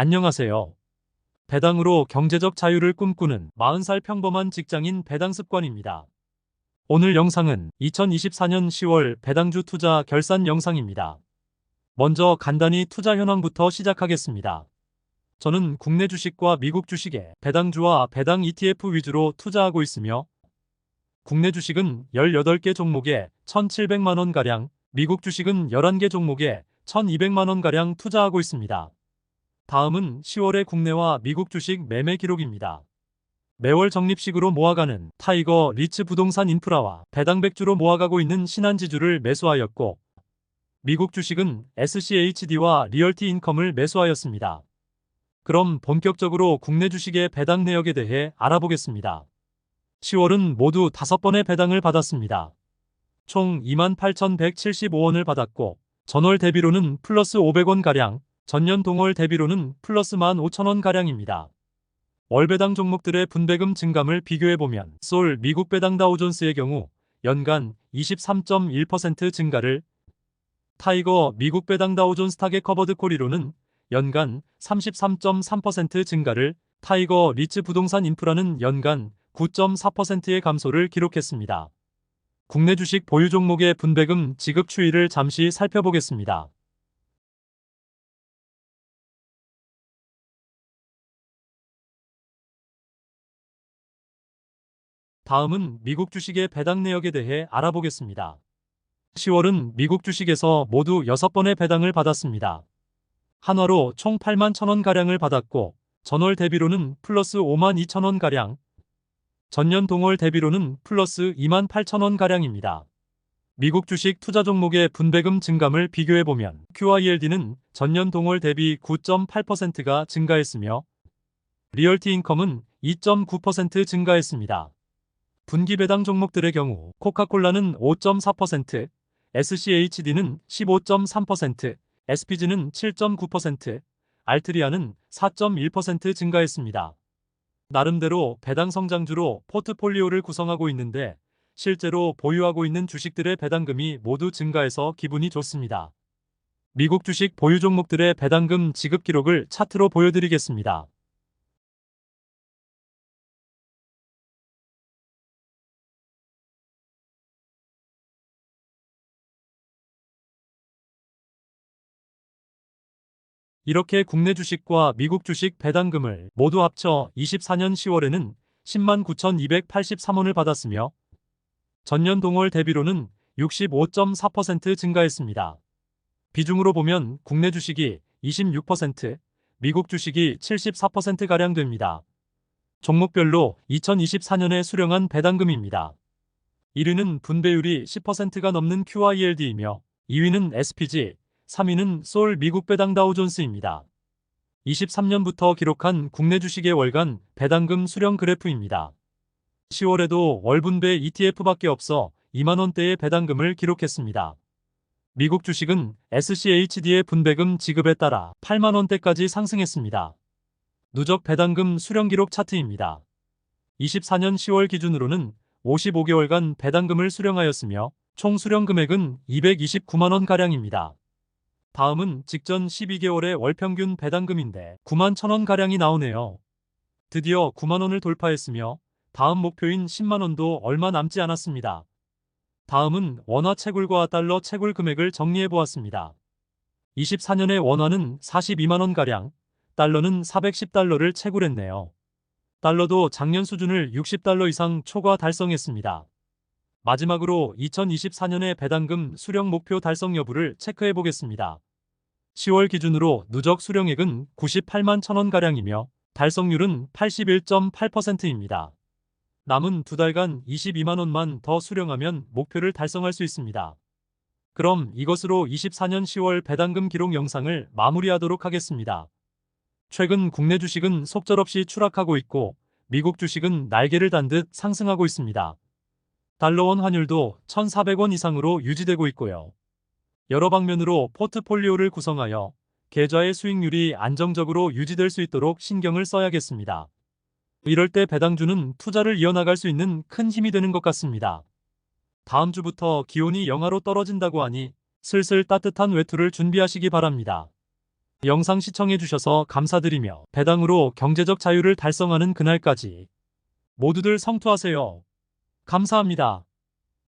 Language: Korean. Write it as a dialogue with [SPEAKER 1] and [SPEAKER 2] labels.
[SPEAKER 1] 안녕하세요. 배당으로 경제적 자유를 꿈꾸는 40살 평범한 직장인 배당 습관입니다. 오늘 영상은 2024년 10월 배당주 투자 결산 영상입니다. 먼저 간단히 투자 현황부터 시작하겠습니다. 저는 국내 주식과 미국 주식에 배당주와 배당 ETF 위주로 투자하고 있으며 국내 주식은 18개 종목에 1,700만원가량, 미국 주식은 11개 종목에 1,200만원가량 투자하고 있습니다. 다음은 10월의 국내와 미국 주식 매매 기록입니다. 매월 적립식으로 모아가는 타이거 리츠 부동산 인프라와 배당백주로 모아가고 있는 신한지주를 매수하였고, 미국 주식은 SCHD와 리얼티 인컴을 매수하였습니다. 그럼 본격적으로 국내 주식의 배당 내역에 대해 알아보겠습니다. 10월은 모두 5번의 배당을 받았습니다. 총 28,175원을 받았고, 전월 대비로는 플러스 500원가량, 전년 동월 대비로는 플러스 15,000원가량입니다. 월배당 종목들의 분배금 증감을 비교해보면 솔 미국 배당 다우존스의 경우 연간 23.1% 증가를 타이거 미국 배당 다우존스 타겟 커버드 코리로는 연간 33.3% 증가를 타이거 리츠 부동산 인프라는 연간 9.4%의 감소를 기록했습니다. 국내 주식 보유 종목의 분배금 지급 추이를 잠시 살펴보겠습니다. 다음은 미국 주식의 배당 내역에 대해 알아보겠습니다. 10월은 미국 주식에서 모두 6번의 배당을 받았습니다. 한화로 총 8만 1천원가량을 받았고, 전월 대비로는 플러스 5만 2천원가량, 전년 동월 대비로는 플러스 2만 8천원가량입니다. 미국 주식 투자 종목의 분배금 증감을 비교해보면 QILD는 전년 동월 대비 9.8%가 증가했으며 리얼티 인컴은 2.9% 증가했습니다. 분기 배당 종목들의 경우 코카콜라는 5.4%, SCHD는 15.3%, SPG는 7.9%, 알트리아는 4.1% 증가했습니다. 나름대로 배당 성장주로 포트폴리오를 구성하고 있는데 실제로 보유하고 있는 주식들의 배당금이 모두 증가해서 기분이 좋습니다. 미국 주식 보유 종목들의 배당금 지급 기록을 차트로 보여드리겠습니다. 이렇게 국내 주식과 미국 주식 배당금을 모두 합쳐 24년 10월에는 10만 9,283원을 받았으며 전년 동월 대비로는 65.4% 증가했습니다. 비중으로 보면 국내 주식이 26%, 미국 주식이 74%가량 됩니다. 종목별로 2024년에 수령한 배당금입니다. 1위는 분배율이 10%가 넘는 QILD이며 2위는 SPG, 3위는 솔 미국 배당 다우존스입니다. 23년부터 기록한 국내 주식의 월간 배당금 수령 그래프입니다. 10월에도 월분배 ETF밖에 없어 2만원대의 배당금을 기록했습니다. 미국 주식은 SCHD의 분배금 지급에 따라 8만원대까지 상승했습니다. 누적 배당금 수령 기록 차트입니다. 24년 10월 기준으로는 55개월간 배당금을 수령하였으며 총 수령 금액은 229만원가량입니다. 다음은 직전 12개월의 월평균 배당금인데 9만 1천원가량이 나오네요. 드디어 9만원을 돌파했으며 다음 목표인 10만원도 얼마 남지 않았습니다. 다음은 원화 채굴과 달러 채굴 금액을 정리해보았습니다. 24년의 원화는 42만원가량, 달러는 410달러를 채굴했네요. 달러도 작년 수준을 60달러 이상 초과 달성했습니다. 마지막으로 2024년의 배당금 수령 목표 달성 여부를 체크해 보겠습니다. 10월 기준으로 누적 수령액은 98만 천원가량이며 달성률은 81.8%입니다. 남은 두 달간 22만원만 더 수령하면 목표를 달성할 수 있습니다. 그럼 이것으로 24년 10월 배당금 기록 영상을 마무리하도록 하겠습니다. 최근 국내 주식은 속절없이 추락하고 있고 미국 주식은 날개를 단 듯 상승하고 있습니다. 달러원 환율도 1,400원 이상으로 유지되고 있고요. 여러 방면으로 포트폴리오를 구성하여 계좌의 수익률이 안정적으로 유지될 수 있도록 신경을 써야겠습니다. 이럴 때 배당주는 투자를 이어나갈 수 있는 큰 힘이 되는 것 같습니다. 다음 주부터 기온이 영하로 떨어진다고 하니 슬슬 따뜻한 외투를 준비하시기 바랍니다. 영상 시청해주셔서 감사드리며 배당으로 경제적 자유를 달성하는 그날까지 모두들 성투하세요. 감사합니다.